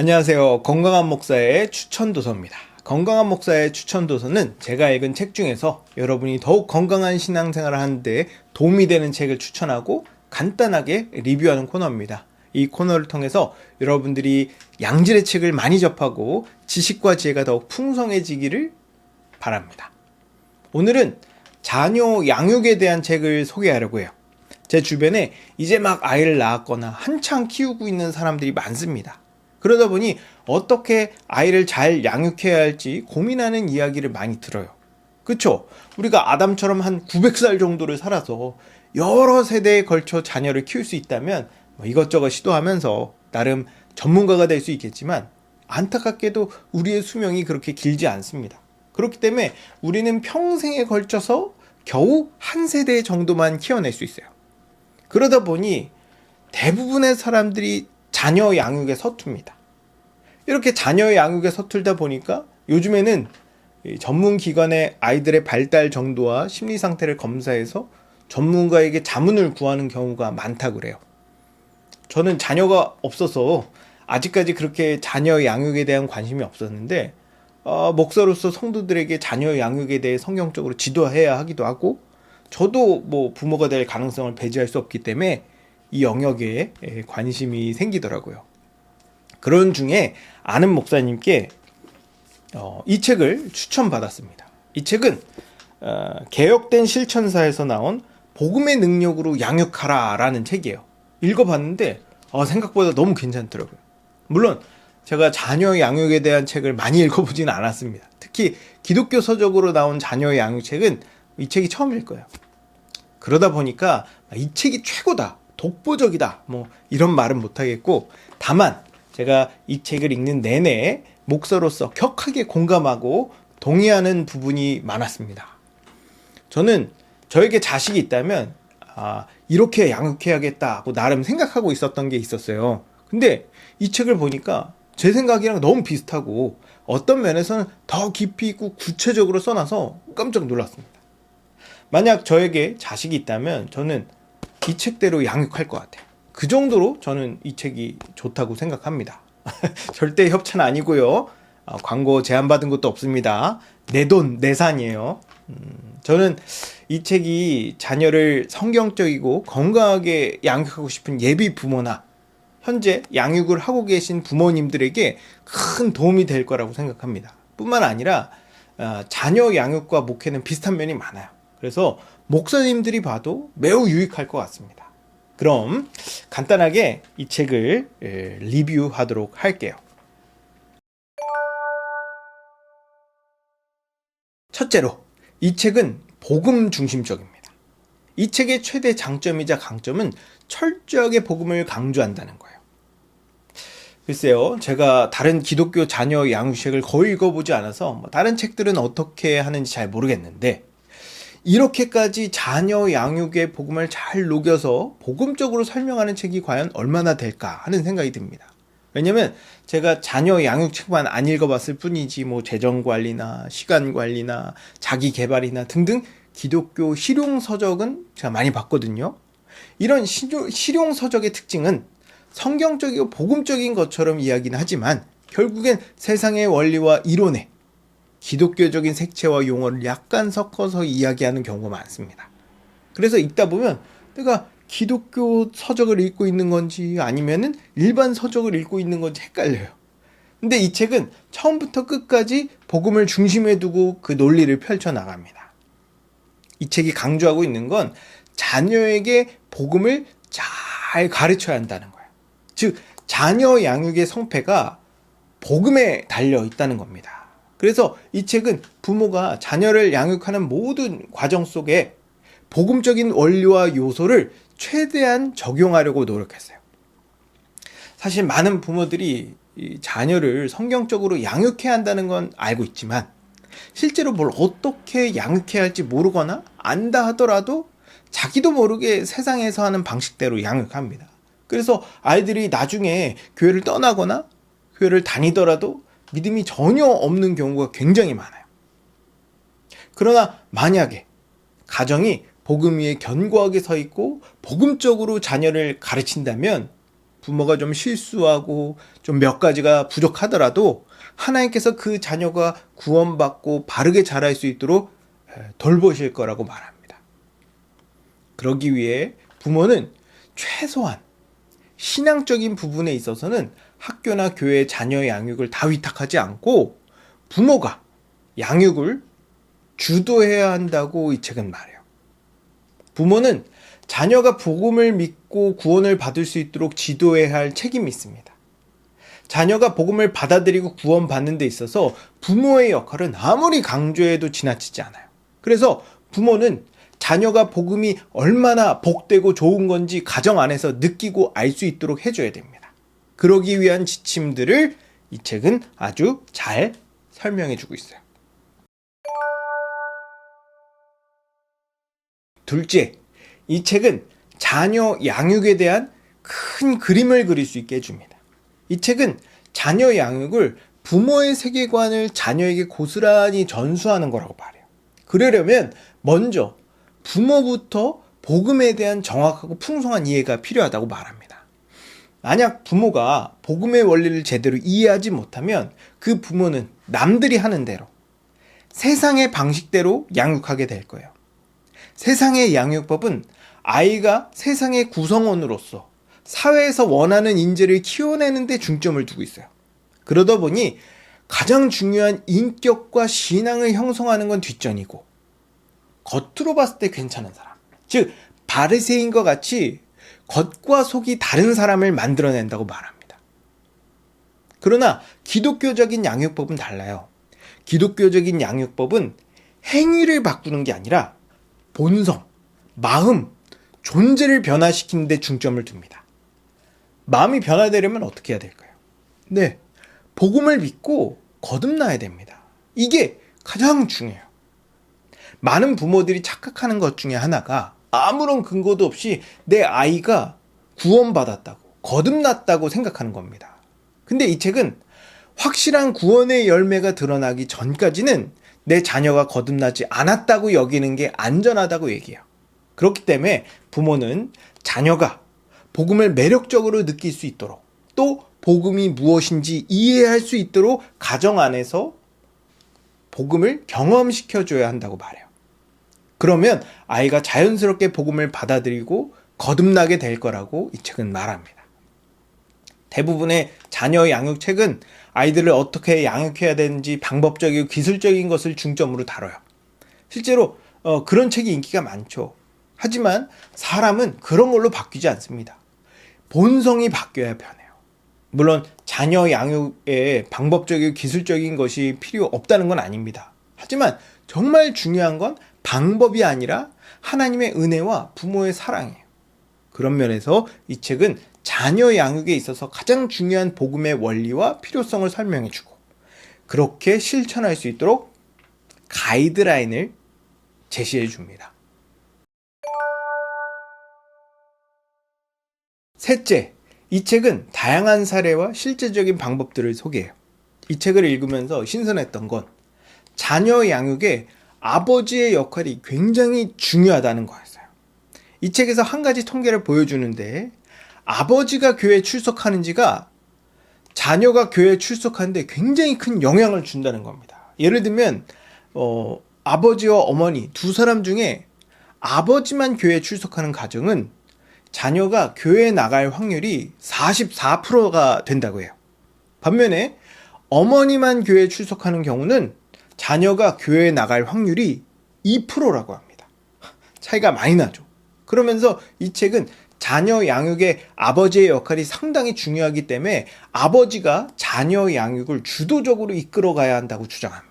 안녕하세요. 건강한 목사의 추천 도서입니다. 건강한 목사의 추천 도서는 제가 읽은 책 중에서 여러분이 더욱 건강한 신앙생활을 하는데 도움이 되는 책을 추천하고 간단하게 리뷰하는 코너입니다. 이 코너를 통해서 여러분들이 양질의 책을 많이 접하고 지식과 지혜가 더욱 풍성해지기를 바랍니다. 오늘은 자녀 양육에 대한 책을 소개하려고 해요. 제 주변에 이제 막 아이를 낳았거나 한창 키우고 있는 사람들이 많습니다. 그러다 보니 어떻게 아이를 잘 양육해야 할지 고민하는 이야기를 많이 들어요. 그쵸? 우리가 아담처럼 한 900살 정도를 살아서 여러 세대에 걸쳐 자녀를 키울 수 있다면 뭐 이것저것 시도하면서 나름 전문가가 될 수 있겠지만 안타깝게도 우리의 수명이 그렇게 길지 않습니다. 그렇기 때문에 우리는 평생에 걸쳐서 겨우 한 세대 정도만 키워낼 수 있어요. 그러다 보니 대부분의 사람들이 자녀 양육에 서툽니다. 이렇게 자녀 양육에 서툴다 보니까 요즘에는 이 전문 기관의 아이들의 발달 정도와 심리 상태를 검사해서 전문가에게 자문을 구하는 경우가 많다 그래요. 저는 자녀가 없어서 아직까지 그렇게 자녀 양육에 대한 관심이 없었는데 어, 목사로서 성도들에게 자녀 양육에 대해 성경적으로 지도해야 하기도 하고 저도 뭐 부모가 될 가능성을 배제할 수 없기 때문에 이 영역에 에, 관심이 생기더라고요. 그런 중에 아는 목사님께 어, 이 책을 추천받았습니다. 이 책은 어, 개혁된 실천사에서 나온 복음의 능력으로 양육하라라는 책이에요. 읽어봤는데 어, 생각보다 너무 괜찮더라고요. 물론 제가 자녀 양육에 대한 책을 많이 읽어보지는 않았습니다. 특히 기독교 서적으로 나온 자녀 양육 책은 이 책이 처음일 거예요. 그러다 보니까 이 책이 최고다, 독보적이다, 뭐 이런 말은 못하겠고, 다만 제가 이 책을 읽는 내내 목사로서 격하게 공감하고 동의하는 부분이 많았습니다. 저는 저에게 자식이 있다면, 아, 이렇게 양육해야겠다 하고 나름 생각하고 있었던 게 있었어요. 근데 이 책을 보니까 제 생각이랑 너무 비슷하고 어떤 면에서는 더 깊이 있고 구체적으로 써놔서 깜짝 놀랐습니다. 만약 저에게 자식이 있다면 저는 이 책대로 양육할 것 같아요. 그 정도로 저는 이 책이 좋다고 생각합니다. 절대 협찬 아니고요. 어, 광고 제한받은 것도 없습니다. 내 돈, 내 산이에요. 음, 저는 이 책이 자녀를 성경적이고 건강하게 양육하고 싶은 예비 부모나 현재 양육을 하고 계신 부모님들에게 큰 도움이 될 거라고 생각합니다. 뿐만 아니라 어, 자녀 양육과 목회는 비슷한 면이 많아요. 그래서 목사님들이 봐도 매우 유익할 것 같습니다. 그럼 간단하게 이 책을 에, 리뷰하도록 할게요. 첫째로 이 책은 복음 중심적입니다. 이 책의 최대 장점이자 강점은 철저하게 복음을 강조한다는 거예요. 글쎄요, 제가 다른 기독교 자녀 양육책을 거의 읽어보지 않아서 뭐 다른 책들은 어떻게 하는지 잘 모르겠는데 이렇게까지 자녀 양육의 복음을 잘 녹여서 복음적으로 설명하는 책이 과연 얼마나 될까 하는 생각이 듭니다. 왜냐면 제가 자녀 양육 책만 안 읽어봤을 뿐이지 뭐 재정 관리나 시간 관리나 자기 개발이나 등등 기독교 실용 서적은 제가 많이 봤거든요. 이런 실용 서적의 특징은 성경적이고 복음적인 것처럼 이야기는 하지만 결국엔 세상의 원리와 이론에 기독교적인 색채와 용어를 약간 섞어서 이야기하는 경우가 많습니다. 그래서 읽다 보면 내가 기독교 서적을 읽고 있는 건지 아니면은 일반 서적을 읽고 있는 건지 헷갈려요. 근데 이 책은 처음부터 끝까지 복음을 중심에 두고 그 논리를 펼쳐 나갑니다. 이 책이 강조하고 있는 건 자녀에게 복음을 잘 가르쳐야 한다는 거예요. 즉, 자녀 양육의 성패가 복음에 달려 있다는 겁니다. 그래서 이 책은 부모가 자녀를 양육하는 모든 과정 속에 복음적인 원리와 요소를 최대한 적용하려고 노력했어요. 사실 많은 부모들이 자녀를 성경적으로 양육해야 한다는 건 알고 있지만 실제로 뭘 어떻게 양육해야 할지 모르거나 안다 하더라도 자기도 모르게 세상에서 하는 방식대로 양육합니다. 그래서 아이들이 나중에 교회를 떠나거나 교회를 다니더라도 믿음이 전혀 없는 경우가 굉장히 많아요. 그러나 만약에 가정이 복음 위에 견고하게 서 있고 복음적으로 자녀를 가르친다면 부모가 좀 실수하고 좀 몇 가지가 부족하더라도 하나님께서 그 자녀가 구원받고 바르게 자랄 수 있도록 에, 돌보실 거라고 말합니다. 그러기 위해 부모는 최소한 신앙적인 부분에 있어서는 학교나 교회 자녀 양육을 다 위탁하지 않고 부모가 양육을 주도해야 한다고 이 책은 말해요. 부모는 자녀가 복음을 믿고 구원을 받을 수 있도록 지도해야 할 책임이 있습니다. 자녀가 복음을 받아들이고 구원받는 데 있어서 부모의 역할은 아무리 강조해도 지나치지 않아요. 그래서 부모는 자녀가 복음이 얼마나 복되고 좋은 건지 가정 안에서 느끼고 알 수 있도록 해줘야 됩니다. 그러기 위한 지침들을 이 책은 아주 잘 설명해 주고 있어요. 둘째, 이 책은 자녀 양육에 대한 큰 그림을 그릴 수 있게 해줍니다. 이 책은 자녀 양육을 부모의 세계관을 자녀에게 고스란히 전수하는 거라고 말해요. 그러려면 먼저 부모부터 복음에 대한 정확하고 풍성한 이해가 필요하다고 말합니다. 만약 부모가 복음의 원리를 제대로 이해하지 못하면 그 부모는 남들이 하는 대로 세상의 방식대로 양육하게 될 거예요. 세상의 양육법은 아이가 세상의 구성원으로서 사회에서 원하는 인재를 키워내는 데 중점을 두고 있어요. 그러다 보니 가장 중요한 인격과 신앙을 형성하는 건 뒷전이고 겉으로 봤을 때 괜찮은 사람. 즉 바리새인과 같이 겉과 속이 다른 사람을 만들어낸다고 말합니다. 그러나 기독교적인 양육법은 달라요. 기독교적인 양육법은 행위를 바꾸는 게 아니라 본성, 마음, 존재를 변화시키는 데 중점을 둡니다. 마음이 변화되려면 어떻게 해야 될까요? 네. 복음을 믿고 거듭나야 됩니다. 이게 가장 중요해요. 많은 부모들이 착각하는 것 중에 하나가 아무런 근거도 없이 내 아이가 구원받았다고, 거듭났다고 생각하는 겁니다. 근데 이 책은 확실한 구원의 열매가 드러나기 전까지는 내 자녀가 거듭나지 않았다고 여기는 게 안전하다고 얘기해요. 그렇기 때문에 부모는 자녀가 복음을 매력적으로 느낄 수 있도록 또 복음이 무엇인지 이해할 수 있도록 가정 안에서 복음을 경험시켜 줘야 한다고 말해요. 그러면 아이가 자연스럽게 복음을 받아들이고 거듭나게 될 거라고 이 책은 말합니다. 대부분의 자녀 양육 책은 아이들을 어떻게 양육해야 되는지 방법적이고 기술적인 것을 중점으로 다뤄요. 실제로 어, 그런 책이 인기가 많죠. 하지만 사람은 그런 걸로 바뀌지 않습니다. 본성이 바뀌어야 변해요. 물론 자녀 양육에 방법적이고 기술적인 것이 필요 없다는 건 아닙니다. 하지만 정말 중요한 건 방법이 아니라 하나님의 은혜와 부모의 사랑이에요. 그런 면에서 이 책은 자녀 양육에 있어서 가장 중요한 복음의 원리와 필요성을 설명해 주고 그렇게 실천할 수 있도록 가이드라인을 제시해 줍니다. 셋째, 이 책은 다양한 사례와 실제적인 방법들을 소개해요. 이 책을 읽으면서 신선했던 건 자녀 양육에 아버지의 역할이 굉장히 중요하다는 거였어요. 이 책에서 한 가지 통계를 보여주는데 아버지가 교회에 출석하는지가 자녀가 교회에 출석하는데 굉장히 큰 영향을 준다는 겁니다. 예를 들면 어, 아버지와 어머니 두 사람 중에 아버지만 교회에 출석하는 가정은 자녀가 교회에 나갈 확률이 44%가 된다고 해요. 반면에 어머니만 교회에 출석하는 경우는 자녀가 교회에 나갈 확률이 2%라고 합니다. 차이가 많이 나죠. 그러면서 이 책은 자녀 양육에 아버지의 역할이 상당히 중요하기 때문에 아버지가 자녀 양육을 주도적으로 이끌어 가야 한다고 주장합니다.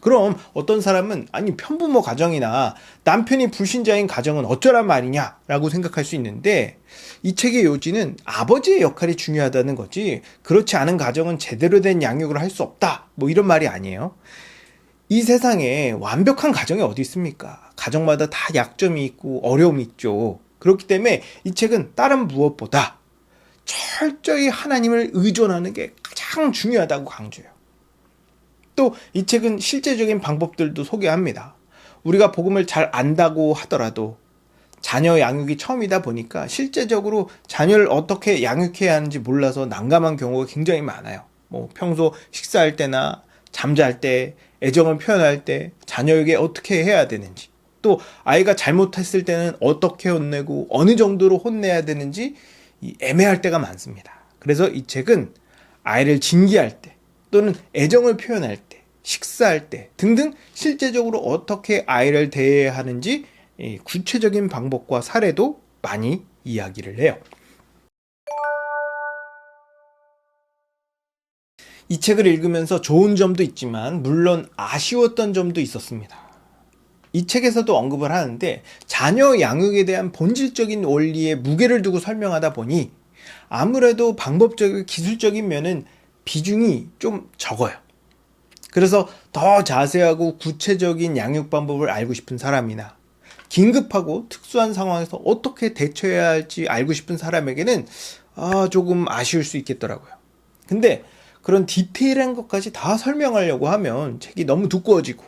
그럼 어떤 사람은 아니 편부모 가정이나 남편이 불신자인 가정은 어쩌란 말이냐라고 생각할 수 있는데 이 책의 요지는 아버지의 역할이 중요하다는 거지 그렇지 않은 가정은 제대로 된 양육을 할 수 없다 뭐 이런 말이 아니에요. 이 세상에 완벽한 가정이 어디 있습니까? 가정마다 다 약점이 있고 어려움이 있죠. 그렇기 때문에 이 책은 다른 무엇보다 철저히 하나님을 의존하는 게 가장 중요하다고 강조해요. 또 이 책은 실제적인 방법들도 소개합니다. 우리가 복음을 잘 안다고 하더라도 자녀 양육이 처음이다 보니까 실제적으로 자녀를 어떻게 양육해야 하는지 몰라서 난감한 경우가 굉장히 많아요. 뭐 평소 식사할 때나 잠잘 때 애정을 표현할 때 자녀에게 어떻게 해야 되는지 또 아이가 잘못했을 때는 어떻게 혼내고 어느 정도로 혼내야 되는지 이 애매할 때가 많습니다. 그래서 이 책은 아이를 징계할 때 또는 애정을 표현할 때 식사할 때 등등 실제적으로 어떻게 아이를 대해야 하는지 이 구체적인 방법과 사례도 많이 이야기를 해요. 이 책을 읽으면서 좋은 점도 있지만 물론 아쉬웠던 점도 있었습니다. 이 책에서도 언급을 하는데 자녀 양육에 대한 본질적인 원리에 무게를 두고 설명하다 보니 아무래도 방법적이고 기술적인 면은 비중이 좀 적어요. 그래서 더 자세하고 구체적인 양육 방법을 알고 싶은 사람이나 긴급하고 특수한 상황에서 어떻게 대처해야 할지 알고 싶은 사람에게는 아, 조금 아쉬울 수 있겠더라고요. 근데 그런 디테일한 것까지 다 설명하려고 하면 책이 너무 두꺼워지고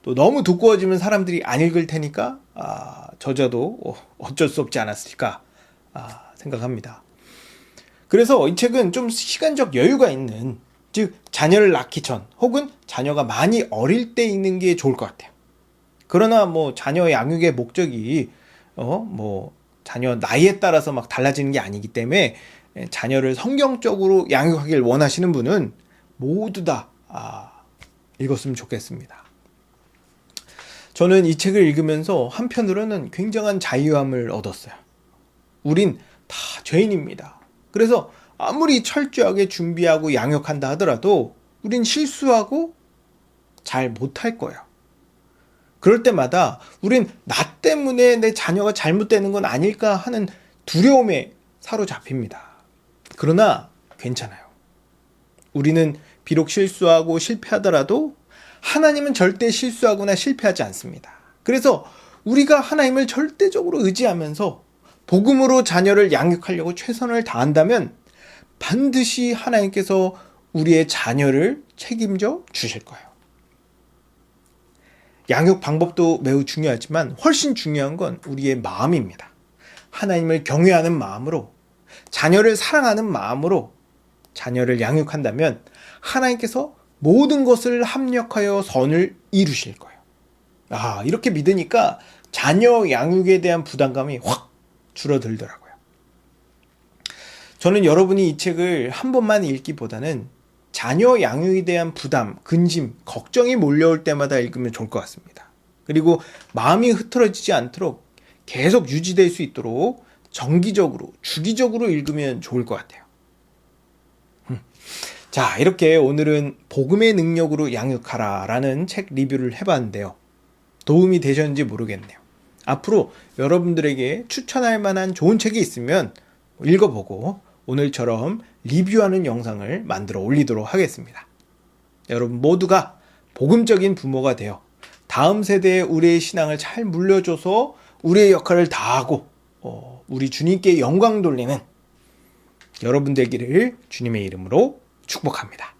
또 너무 두꺼워지면 사람들이 안 읽을 테니까 아, 저자도 어, 어쩔 수 없지 않았을까 아, 생각합니다. 그래서 이 책은 좀 시간적 여유가 있는 즉 자녀를 낳기 전 혹은 자녀가 많이 어릴 때 읽는 게 좋을 것 같아요. 그러나 뭐 자녀 양육의 목적이 어 뭐 자녀 나이에 따라서 막 달라지는 게 아니기 때문에 자녀를 성경적으로 양육하길 원하시는 분은 모두 다 아, 읽었으면 좋겠습니다. 저는 이 책을 읽으면서 한편으로는 굉장한 자유함을 얻었어요. 우린 다 죄인입니다. 그래서 아무리 철저하게 준비하고 양육한다 하더라도 우린 실수하고 잘 못할 거예요. 그럴 때마다 우린 나 때문에 내 자녀가 잘못되는 건 아닐까 하는 두려움에 사로잡힙니다. 그러나 괜찮아요. 우리는 비록 실수하고 실패하더라도 하나님은 절대 실수하거나 실패하지 않습니다. 그래서 우리가 하나님을 절대적으로 의지하면서 복음으로 자녀를 양육하려고 최선을 다한다면 반드시 하나님께서 우리의 자녀를 책임져 주실 거예요. 양육 방법도 매우 중요하지만 훨씬 중요한 건 우리의 마음입니다. 하나님을 경외하는 마음으로 자녀를 사랑하는 마음으로 자녀를 양육한다면 하나님께서 모든 것을 합력하여 선을 이루실 거예요. 아, 이렇게 믿으니까 자녀 양육에 대한 부담감이 확 줄어들더라고요. 저는 여러분이 이 책을 한 번만 읽기보다는 자녀 양육에 대한 부담, 근심, 걱정이 몰려올 때마다 읽으면 좋을 것 같습니다. 그리고 마음이 흐트러지지 않도록 계속 유지될 수 있도록 정기적으로, 주기적으로 읽으면 좋을 것 같아요. 음. 자, 이렇게 오늘은 복음의 능력으로 양육하라 라는 책 리뷰를 해봤는데요. 도움이 되셨는지 모르겠네요. 앞으로 여러분들에게 추천할 만한 좋은 책이 있으면 읽어보고 오늘처럼 리뷰하는 영상을 만들어 올리도록 하겠습니다. 여러분 모두가 복음적인 부모가 되어 다음 세대에 우리의 신앙을 잘 물려줘서 우리의 역할을 다하고 어, 우리 주님께 영광 돌리는 여러분 되기를 주님의 이름으로 축복합니다.